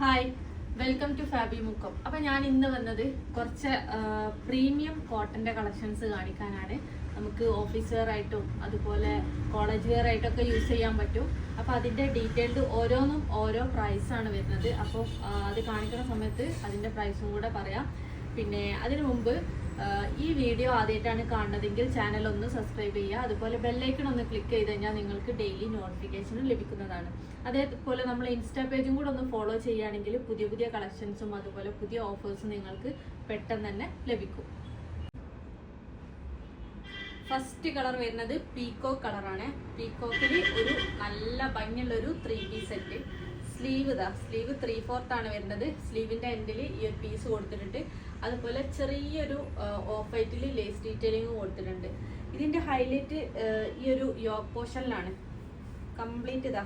Hi welcome to Fabi Mukkam അപ്പൊ ഞാൻ ഇന്ന് വന്നത് കുറച്ച് പ്രീമിയം കോട്ടന്റെ കളക്ഷൻസ് കാണിക്കാനാണ്. നമുക്ക് ഓഫീസ് വെയർ ആയിട്ടും അതുപോലെ കോളേജ് വെയർ ആയിട്ടൊക്കെ യൂസ് ചെയ്യാൻ പറ്റും. അപ്പോൾ അതിന്റെ ഡീറ്റെയിൽഡ് ഓരോന്നും ഓരോ പ്രൈസ് ആണ് വരുന്നത്. അപ്പോൾ അത് കാണിക്കുന്ന സമയത്ത് അതിന്റെ പ്രൈസും കൂടെ പറയാം. പിന്നെ അതിനു മുമ്പ് ഈ വീഡിയോ ആദ്യമായിട്ടാണ് കാണുന്നതെങ്കിൽ ചാനൽ ഒന്ന് സബ്സ്ക്രൈബ് ചെയ്യുക. അതുപോലെ ബെല്ലൈക്കൺ ഒന്ന് ക്ലിക്ക് ചെയ്ത് കഴിഞ്ഞാൽ നിങ്ങൾക്ക് ഡെയിലി നോട്ടിഫിക്കേഷനും ലഭിക്കുന്നതാണ്. അതേപോലെ നമ്മൾ ഇൻസ്റ്റാ പേജും കൂടെ ഒന്ന് ഫോളോ ചെയ്യുകയാണെങ്കിൽ പുതിയ പുതിയ കളക്ഷൻസും അതുപോലെ പുതിയ ഓഫേഴ്സും നിങ്ങൾക്ക് പെട്ടെന്ന് തന്നെ ലഭിക്കും. ഫസ്റ്റ് കളർ വരുന്നത് പീക്കോ കളറാണ് പീക്കോക്കിൽ ഒരു നല്ല ഭംഗിയുള്ളൊരു ത്രീ പീസ് സെറ്റ് സ്ലീവ് ഇതാ. സ്ലീവ് ത്രീ ഫോർത്ത് ആണ് വരുന്നത്. സ്ലീവിന്റെ എൻഡിൽ ഈ ഒരു പീസ് കൊടുത്തിട്ടുണ്ട്. അതുപോലെ ചെറിയൊരു ഓഫ് വൈറ്റിൽ ലേസ് ഡീറ്റെയിലിംഗ് കൊടുത്തിട്ടുണ്ട്. ഇതിന്റെ ഹൈലൈറ്റ് ഈ ഒരു യോക്ക് പോർഷനിലാണ്. കംപ്ലീറ്റ് ഇതാ.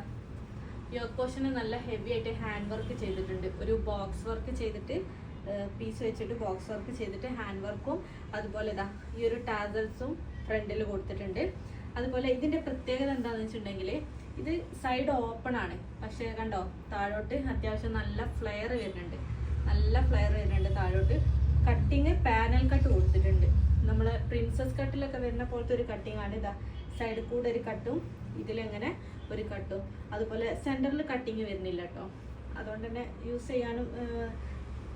യോക്ക് പോർഷന് നല്ല ഹെവി ആയിട്ട് ഹാൻഡ് വർക്ക് ചെയ്തിട്ടുണ്ട്. ഒരു ബോക്സ് വർക്ക് ചെയ്തിട്ട് പീസ് വെച്ചിട്ട് ബോക്സ് വർക്ക് ചെയ്തിട്ട് ഹാൻഡ് വർക്കും അതുപോലെ ഇതാ ഈ ഒരു ടാസൽസും ഫ്രണ്ടിൽ കൊടുത്തിട്ടുണ്ട്. അതുപോലെ ഇതിന്റെ പ്രത്യേകത എന്താണെന്ന് വെച്ചിട്ടുണ്ടെങ്കിൽ ഇത് സൈഡ് ഓപ്പൺ ആണ്. പക്ഷേ കണ്ടോ താഴോട്ട് അത്യാവശ്യം നല്ല ഫ്ലെയർ വരുന്നുണ്ട്. നല്ല ഫ്ലെയർ വരുന്നുണ്ട് താഴോട്ട്. കട്ടിങ് പാനൽ കട്ട് കൊടുത്തിട്ടുണ്ട്. നമ്മൾ പ്രിൻസസ് കട്ടിലൊക്കെ വരുന്ന പോലത്തെ ഒരു കട്ടിങ് ആണ് ഇതാ. സൈഡിൽ കൂടെ ഒരു കട്ടും ഇതിലെങ്ങനെ ഒരു കട്ടും അതുപോലെ സെന്ററിൽ കട്ടിങ് വരുന്നില്ല കേട്ടോ അതുകൊണ്ട് തന്നെ യൂസ് ചെയ്യാനും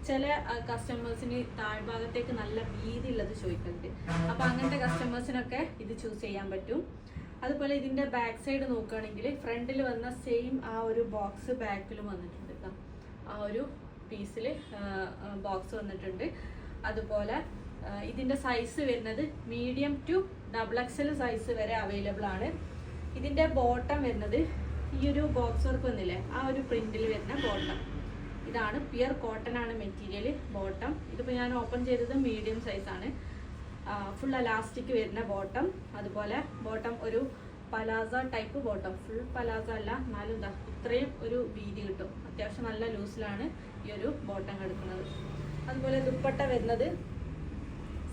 ചില കസ്റ്റമേഴ്സിന് താഴ്ഭാഗത്തേക്ക് നല്ല വീതി ഉള്ളത് ചോദിക്കുന്നുണ്ട് അപ്പോൾ അങ്ങനത്തെ കസ്റ്റമേഴ്സിനൊക്കെ ഇത് ചൂസ് ചെയ്യാൻ പറ്റും. അതുപോലെ ഇതിന്റെ ബാക്ക് സൈഡ് നോക്കുകയാണെങ്കിൽ ഫ്രണ്ടിൽ വന്ന സെയിം ആ ഒരു ബോക്സ് ബാക്കിലും വന്നിട്ടുണ്ട് ട്ടോ. ആ ഒരു പീസിൽ ബോക്സ് വന്നിട്ടുണ്ട്. അതുപോലെ ഇതിന്റെ സൈസ് വരുന്നത് medium to double XL size വരെ അവൈലബിൾ ആണ്. ഇതിന്റെ ബോട്ടം വരുന്നത് ഈ ഒരു ബോക്സ് വർക്ക് വന്നില്ലേ ആ ഒരു പ്രിന്റിൽ വരുന്ന ബോട്ടം ഇതാണ് പിയർ കോട്ടൺ ആണ് മെറ്റീരിയൽ ബോട്ടം ഇതിപ്പോൾ ഞാൻ ഓപ്പൺ ചെയ്തത് മീഡിയം സൈസാണ് ഫുൾ അലാസ്റ്റിക് വരുന്ന ബോട്ടം അതുപോലെ ബോട്ടം ഒരു palazzo type bottom full palazzo അല്ല എന്നാലും ഇതാ ഇത്രയും ഒരു വീതി കിട്ടും. അത്യാവശ്യം നല്ല ലൂസിലാണ് ഈ ഒരു ബോട്ടം കിടക്കുന്നത് അതുപോലെ ദുപ്പട്ട വരുന്നത്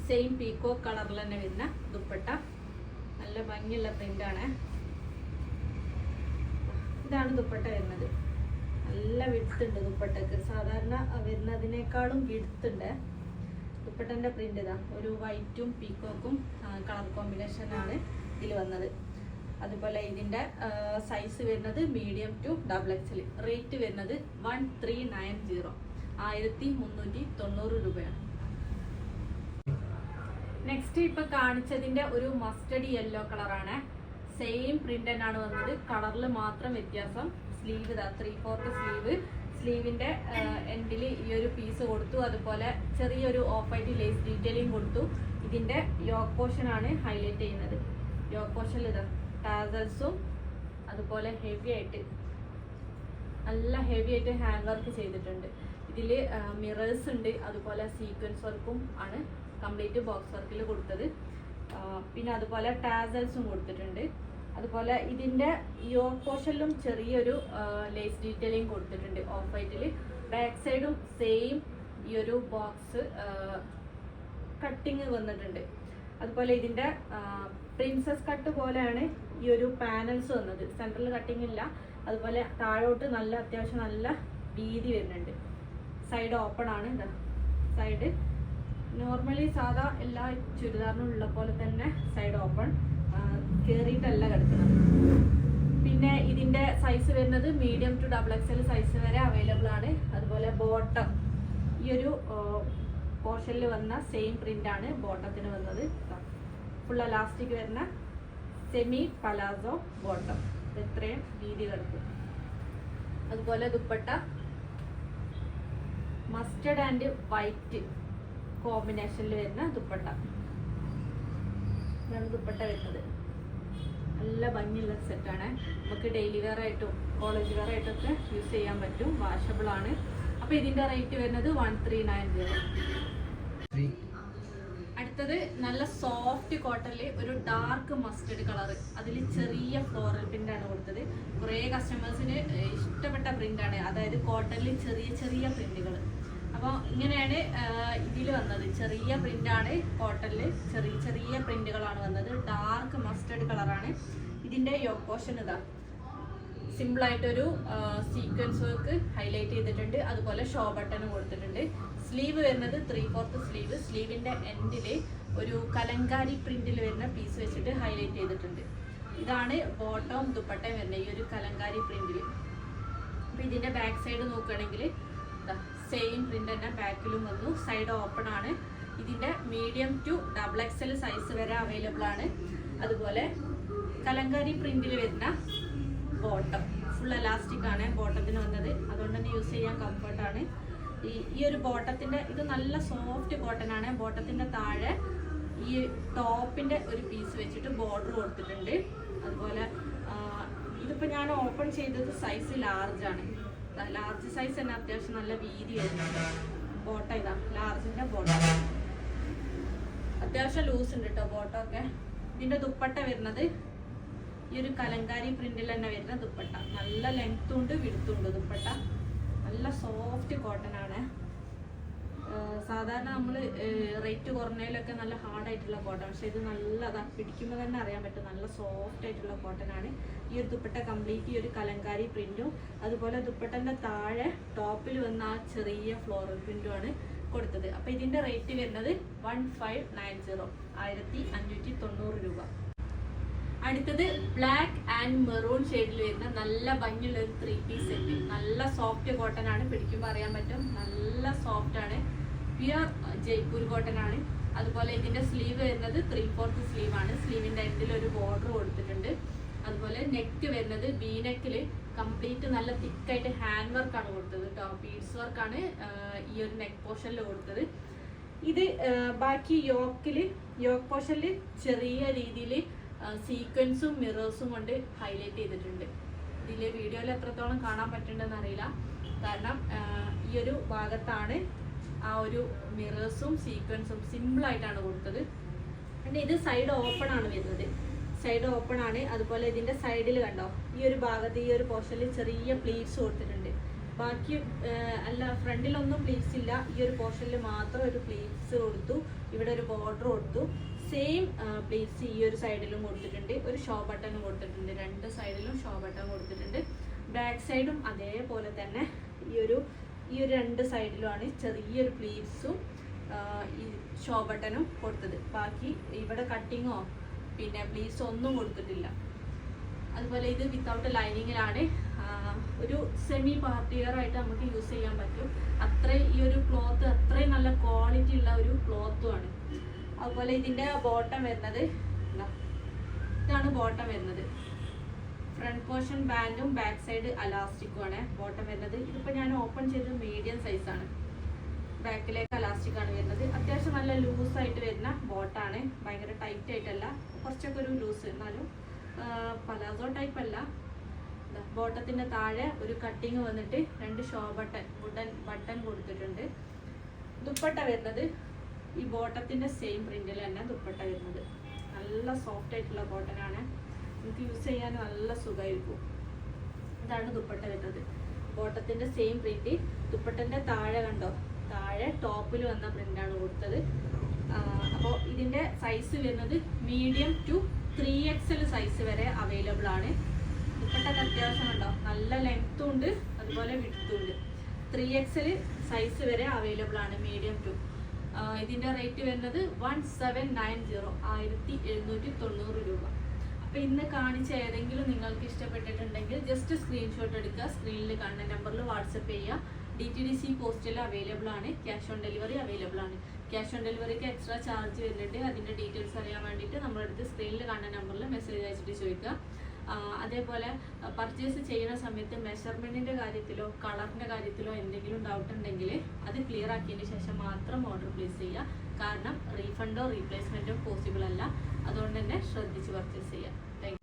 സെയിം പീക്കോ കളറിൽ തന്നെ വരുന്ന ദുപ്പട്ട. നല്ല ഭംഗിയുള്ള പ്രിന്റാണ് ഇതാണ് ദുപ്പട്ട വരുന്നത്. നല്ല വിടുത്തുണ്ട് ദുപ്പട്ടക്ക്. സാധാരണ വരുന്നതിനേക്കാളും വിടുത്തുണ്ട് ദുപ്പട്ടന്റെ പ്രിന്റ് ഇതാ. ഒരു വൈറ്റും പീക്കോക്കും കളർ കോമ്പിനേഷനാണ് ഇതിൽ വന്നത്. അതുപോലെ ഇതിന്റെ സൈസ് വരുന്നത് medium to double XL rate വരുന്നത് വൺ ത്രീ നയൻ സീറോ ആയിരത്തി മുന്നൂറ്റി തൊണ്ണൂറ് രൂപയാണ്. നെക്സ്റ്റ് ഇപ്പൊ കാണിച്ചതിന്റെ ഒരു മസ്റ്റഡി യെല്ലോ കളറാണ് സെയിം പ്രിന്റ് തന്നെയാണ് വന്നത്. കളറിൽ മാത്രം വ്യത്യാസം. സ്ലീവ് ഇതാ ത്രീ ഫോർത്ത് സ്ലീവ് സ്ലീവിന്റെ എൻഡിൽ ഈ ഒരു പീസ് കൊടുത്തു. അതുപോലെ ചെറിയൊരു ഓഫ് വൈറ്റ് ലേസ് ഡീറ്റെയിലിംഗ് കൊടുത്തു. ഇതിന്റെ യോക്ക് പോർഷൻ ആണ് ഹൈലൈറ്റ് ചെയ്യുന്നത്. യോക്ക് പോർഷനിൽ ഇതാ. ടാസൽസും അതുപോലെ ഹെവി ആയിട്ട് നല്ല ഹെവി ആയിട്ട് ഹാൻഡ് വർക്ക് ചെയ്തിട്ടുണ്ട്. ഇതിൽ മിറേഴ്സ് ഉണ്ട്. അതുപോലെ സീക്വൻസ് വർക്കും ആണ്. കംപ്ലീറ്റ് ബോക്സ് വർക്കിൽ കൊടുത്തത്. പിന്നെ അതുപോലെ ടാസൽസും കൊടുത്തിട്ടുണ്ട്. അതുപോലെ ഇതിന്റെ യോ പോർഷനിലും ചെറിയൊരു ലേസ് ഡീറ്റെയിലിംഗ് കൊടുത്തിട്ടുണ്ട് ഓഫ് വൈറ്റിൽ ബാക്ക് സൈഡും സെയിം ഈ ഒരു ബോക്സ് കട്ടിങ് വന്നിട്ടുണ്ട്. അതുപോലെ ഇതിന്റെ പ്രിൻസസ് കട്ട് പോലെയാണ് ഈ ഒരു പാനൽസ് വന്നത്. സെൻട്രൽ കട്ടിങ് ഇല്ല. അതുപോലെ താഴോട്ട് നല്ല അത്യാവശ്യം നല്ല വീതി വരുന്നുണ്ട്. സൈഡ് ഓപ്പൺ ആണ് സൈഡ് നോർമലി സാധാ എല്ലാ ചുരിദാറിനും ഉള്ള പോലെ തന്നെ സൈഡ് ഓപ്പൺ കയറിയിട്ടല്ല കിടക്കുന്നത്. പിന്നെ ഇതിന്റെ സൈസ് വരുന്നത് medium to double XL size വരെ അവൈലബിൾ ആണ്. അതുപോലെ ബോട്ടം ഈ ഒരു പോർഷനിൽ വന്ന സെയിം പ്രിന്റ് ആണ് ബോട്ടത്തിന് വന്നത്. ഫുൾ അലാസ്റ്റിക് വരുന്ന സെമി പലാസോ ബോട്ടം ഇത്രയും വീതി അതുപോലെ ദുപ്പട്ട മസ്റ്റർഡ് ആൻഡ് വൈറ്റ് കോമ്പിനേഷനിൽ വരുന്ന ദുപ്പട്ട. ഇതാണ് ദുപ്പട്ട വരുന്നത്. നല്ല ഭംഗിയുള്ള സെറ്റാണ് നമുക്ക് ഡെയിലി വെയർ ആയിട്ടും കോളേജ് വെയർ ആയിട്ടൊക്കെ യൂസ് ചെയ്യാൻ പറ്റും. വാഷബിൾ ആണ്. അപ്പോൾ ഇതിന്റെ റേറ്റ് വരുന്നത് വൺ ത്രീ നയൻ സീറോ അടുത്തത് നല്ല സോഫ്റ്റ് കോട്ടണിൽ ഒരു ഡാർക്ക് മസ്റ്റർഡ് കളർ അതിൽ ചെറിയ ഫ്ലോറൽ പ്രിന്റ് ആണ് കൊടുത്തത്. കുറേ കസ്റ്റമേഴ്സിന് ഇഷ്ടപ്പെട്ട പ്രിന്റ് ആണ്. അതായത് കോട്ടണിൽ ചെറിയ ചെറിയ പ്രിന്റുകൾ അപ്പോൾ ഇങ്ങനെയാണ് ഇതിൽ വന്നത്. ചെറിയ പ്രിന്റ് ആണ് കോട്ടണിൽ ചെറിയ ചെറിയ പ്രിന്റുകളാണ് വന്നത്. ഡാർക്ക് മസ്റ്റർഡ് കളറാണ് ഇതിന്റെ യോക്ക് പോർഷൻ ആയിട്ടൊരു സീക്വൻസ് വർക്ക് ഹൈലൈറ്റ് ചെയ്തിട്ടുണ്ട്. അതുപോലെ ഷോ ബട്ടൺ കൊടുത്തിട്ടുണ്ട്. സ്ലീവ് വരുന്നത് ത്രീ ഫോർത്ത് സ്ലീവ്. സ്ലീവിന്റെ എൻഡിൽ ഒരു കലങ്കാരി പ്രിന്റിൽ വരുന്ന പീസ് വെച്ചിട്ട് ഹൈലൈറ്റ് ചെയ്തിട്ടുണ്ട്. ഇതാണ് ബോട്ടവും ദുപ്പട്ടയും വരുന്നത് ഈ ഒരു കലങ്കാരി പ്രിന്റിൽ അപ്പൊ ഇതിന്റെ ബാക്ക് സൈഡ് നോക്കുകയാണെങ്കിൽ സെയിം പ്രിന്റ് തന്നെ ബാക്കിലും വന്നു. സൈഡ് ഓപ്പൺ ആണ്. ഇതിന്റെ medium to double XL size വരെ അവൈലബിൾ ആണ്. അതുപോലെ കലങ്കാരി പ്രിന്റിൽ വരുന്ന ബോട്ടം ഫുൾ എലാസ്റ്റിക് ആണ് ബോട്ടത്തിന് വന്നത്. അതുകൊണ്ട് തന്നെ യൂസ് ചെയ്യാൻ കംഫർട്ടാണ് ഈ ഈ ഒരു ബോട്ടത്തിന്റെ ഇത് നല്ല സോഫ്റ്റ് കോട്ടൺ ആണ്. ബോട്ടത്തിന്റെ താഴെ ഈ ടോപ്പിന്റെ ഒരു പീസ് വെച്ചിട്ട് ബോർഡർ കൊടുത്തിട്ടുണ്ട്. അതുപോലെ ഇതിപ്പോൾ ഞാൻ ഓപ്പൺ ചെയ്തത് സൈസ് ലാർജ് ആണ്. ലാർജ് സൈസ് തന്നെ അത്യാവശ്യം നല്ല വീതി ബോട്ട ഇതാ ലാർജിന്റെ ബോട്ട അത്യാവശ്യം ലൂസ് ഉണ്ട് കേട്ടോ ബോട്ട ഒക്കെ. ഇതിന്റെ ദുപ്പട്ട വരുന്നത് ഈ ഒരു കലങ്കാരി പ്രിന്റിൽ തന്നെ വരുന്ന ദുപ്പട്ട. നല്ല ലെങ്ത്തും ഉണ്ട് വിടുത്തുണ്ട് ദുപ്പട്ട. നല്ല സോഫ്റ്റ് കോട്ടൺ ആണ്. സാധാരണ നമ്മൾ റേറ്റ് കുറഞ്ഞതിലൊക്കെ നല്ല ഹാർഡ് ആയിട്ടുള്ള കോട്ടൺ പക്ഷെ ഇത് നല്ലതാ പിടിക്കുമ്പോൾ തന്നെ അറിയാൻ പറ്റും. നല്ല സോഫ്റ്റ് ആയിട്ടുള്ള കോട്ടൺ ആണ്. ഈ ഒരു ദുപ്പട്ട കംപ്ലീറ്റ് ഈ ഒരു കലങ്കാരി പ്രിന്റും അതുപോലെ ദുപ്പട്ടന്റെ താഴെ ടോപ്പിൽ വന്ന ആ ചെറിയ ഫ്ലോറൽ പ്രിന്റും ആണ് കൊടുത്തത്. അപ്പോൾ ഇതിന്റെ റേറ്റ് വരുന്നത് വൺ ഫൈവ് നയൻ സീറോ ആയിരത്തി അഞ്ഞൂറ്റി തൊണ്ണൂറ് രൂപ. അടുത്തത് ബ്ലാക്ക് ആൻഡ് മെറൂൺ ഷെയ്ഡിൽ വരുന്ന നല്ല ഭംഗിയുള്ള ഒരു ത്രീ പീസ് സെറ്റ് നല്ല സോഫ്റ്റ് കോട്ടൺ ആണ്. പിടിക്കുമ്പോൾ അറിയാൻ പറ്റും. നല്ല സോഫ്റ്റ് ആണ്. പ്യുർ ജയ്പൂർ കോട്ടൺ ആണ്. അതുപോലെ ഇതിന്റെ സ്ലീവ് വരുന്നത് ത്രീ ഫോർത്ത് സ്ലീവ് ആണ്. സ്ലീവിന്റെ എൻഡിൽ ഒരു ബോർഡർ കൊടുത്തിട്ടുണ്ട്. അതുപോലെ നെക്ക് വരുന്നത് ബി നെക്കിൽ കംപ്ലീറ്റ് നല്ല തിക്കായിട്ട് ഹാൻഡ് വർക്ക് ആണ് കൊടുത്തത് കേട്ടോ ബീഡ്സ് വർക്കാണ് ഈ ഒരു നെക്ക് പോർഷനിൽ കൊടുത്തത്. ഇത് ബാക്കി യോക്കിൽ യോക്ക് പോർഷനിൽ ചെറിയ രീതിയിൽ സീക്വൻസും മിറേഴ്സും കൊണ്ട് ഹൈലൈറ്റ് ചെയ്തിട്ടുണ്ട്. ഇതിലെ വീഡിയോയിൽ എത്രത്തോളം കാണാൻ പറ്റുന്നുണ്ടെന്ന് അറിയില്ല. കാരണം ഈ ഒരു ഭാഗത്താണ് ആ ഒരു മിറേഴ്സും സീക്വൻസും സിമ്പിൾ ആയിട്ടാണ് കൊടുത്തത്. പിന്നെ ഇത് സൈഡ് ഓപ്പൺ ആണ് വരുന്നത്. സൈഡ് ഓപ്പൺ ആണ്. അതുപോലെ ഇതിന്റെ സൈഡിൽ കണ്ടോ? ഈ ഒരു ഭാഗത്ത് ഈ ഒരു പോർഷനിൽ ചെറിയ പ്ലീറ്റ്സ് കൊടുത്തിട്ടുണ്ട്. ബാക്കി അല്ല ഫ്രണ്ടിലൊന്നും പ്ലീറ്റ്സ് ഇല്ല. ഈ ഒരു പോർഷനിൽ മാത്രം ഒരു പ്ലീറ്റ്സ് കൊടുത്തു. ഇവിടെ ഒരു ബോർഡർ കൊടുത്തു. സെയിം പ്ലേസ് ഈ ഒരു സൈഡിലും കൊടുത്തിട്ടുണ്ട്. ഒരു ഷോ ബട്ടണും കൊടുത്തിട്ടുണ്ട്. രണ്ട് സൈഡിലും ഷോ ബട്ടൺ കൊടുത്തിട്ടുണ്ട്. ബാക്ക് സൈഡും അതേപോലെ തന്നെ ഈ ഒരു ഈ ഒരു രണ്ട് സൈഡിലുമാണ് ചെറിയൊരു പ്ലീറ്റ്സും ഈ ഷോ ബട്ടനും കൊടുത്തത്. ബാക്കി ഇവിടെ കട്ടിങ്ങോ പിന്നെ പ്ലീസോ ഒന്നും കൊടുത്തിട്ടില്ല. അതുപോലെ ഇത് വിത്തൗട്ട് ലൈനിങ്ങിലാണ് ഒരു സെമി പാർട്ടിയർ ആയിട്ട് നമുക്ക് യൂസ് ചെയ്യാൻ പറ്റും. അത്രയും ഈ ഒരു ക്ലോത്ത് അത്രയും നല്ല ക്വാളിറ്റി ഉള്ള ഒരു ക്ലോത്തും ആണ്. അതുപോലെ ഇതിന്റെ ബോട്ടം വരുന്നത് ഇതാ. ഇതാണ് ബോട്ടം വരുന്നത്. ഫ്രണ്ട് പോർഷൻ ബാൻഡും ബാക്ക് സൈഡ് അലാസ്റ്റിക്കും ആണ്. ബോട്ടം വരുന്നത്. ഇതിപ്പോൾ ഞാൻ ഓപ്പൺ ചെയ്തത് മീഡിയം സൈസാണ് ബാക്കിലേക്ക് അലാസ്റ്റിക് ആണ് വരുന്നത്. അത്യാവശ്യം നല്ല ലൂസ് ആയിട്ട് വരുന്ന ബോട്ടാണ് ഭയങ്കര ടൈറ്റ് ആയിട്ടല്ല. കുറച്ചൊക്കെ ഒരു ലൂസ് എന്നാലും പലാസോ ടൈപ്പ് അല്ല. ബോട്ടത്തിന്റെ താഴെ ഒരു കട്ടിങ് വന്നിട്ട് രണ്ട് ഷോ ബട്ടൺ വുഡൻ ബട്ടൺ കൊടുത്തിട്ടുണ്ട്. ദുപ്പട്ട വരുന്നത്. ഈ ബോട്ടത്തിന്റെ സെയിം പ്രിന്റിൽ തന്നെ ദുപ്പട്ട വരുന്നത്. നല്ല സോഫ്റ്റ് ആയിട്ടുള്ള ബോട്ടൺ ആണ്. നമുക്ക് യൂസ് ചെയ്യാൻ നല്ല സുഖമായിരിക്കും. ഇതാണ് ദുപ്പട്ട വരുന്നത്. ബോട്ടത്തിന്റെ സെയിം പ്രിന്റ് ദുപ്പട്ടന്റെ താഴെ കണ്ടോ? താഴെ ടോപ്പിൽ വന്ന പ്രിന്റ് ആണ് കൊടുത്തത്. അപ്പോൾ ഇതിന്റെ സൈസ് വരുന്നത് medium to three XL size വരെ അവൈലബിൾ ആണ്. ദുപ്പട്ടക്ക് അത്യാവശ്യം ഉണ്ടോ? നല്ല ലെങ്ത്തും ഉണ്ട് അതുപോലെ വിടുത്തും ഉണ്ട്. ത്രീ എക്സൽ സൈസ് വരെ അവൈലബിൾ ആണ് മീഡിയം ടു ഇതിന്റെ റേറ്റ് വരുന്നത് വൺ സെവൻ നയൻ സീറോ ആയിരത്തി എഴുന്നൂറ്റി തൊണ്ണൂറ് രൂപ. അപ്പോൾ ഇന്ന് കാണിച്ച ഏതെങ്കിലും നിങ്ങൾക്ക് ഇഷ്ടപ്പെട്ടിട്ടുണ്ടെങ്കിൽ ജസ്റ്റ് സ്ക്രീൻഷോട്ട് എടുക്കുക സ്ക്രീനിൽ കാണുന്ന നമ്പറിൽ വാട്സപ്പ് ചെയ്യുക. ഡി ടി ഡി സി പോസ്റ്റിൽ അവൈലബിൾ ആണ് ക്യാഷ് ഓൺ ഡെലിവറി അവൈലബിൾ ആണ്. ക്യാഷ് ഓൺ ഡെലിവറിക്ക് എക്സ്ട്രാ ചാർജ് വരുന്നുണ്ട് അതിന്റെ ഡീറ്റെയിൽസ് അറിയാൻ വേണ്ടിയിട്ട് നമ്മളടുത്ത് സ്ക്രീനിൽ കാണുന്ന നമ്പറിൽ മെസ്സേജ് അയച്ചിട്ട് ചോദിക്കുക. അതേപോലെ പർച്ചേസ് ചെയ്യുന്ന സമയത്ത് മെഷർമെന്റിന്റെ കാര്യത്തിലോ കളറിന്റെ കാര്യത്തിലോ എന്തെങ്കിലും ഡൗട്ട് ഉണ്ടെങ്കിൽ അത് ക്ലിയർ ആക്കിയതിന് ശേഷം മാത്രം ഓർഡർ പ്ലേസ് ചെയ്യുക. കാരണം റീഫണ്ടോ റീപ്ലേസ്മെന്റോ പോസിബിൾ അല്ല. അതുകൊണ്ട് തന്നെ ശ്രദ്ധിച്ച് പർച്ചേസ് ചെയ്യുക. താങ്ക്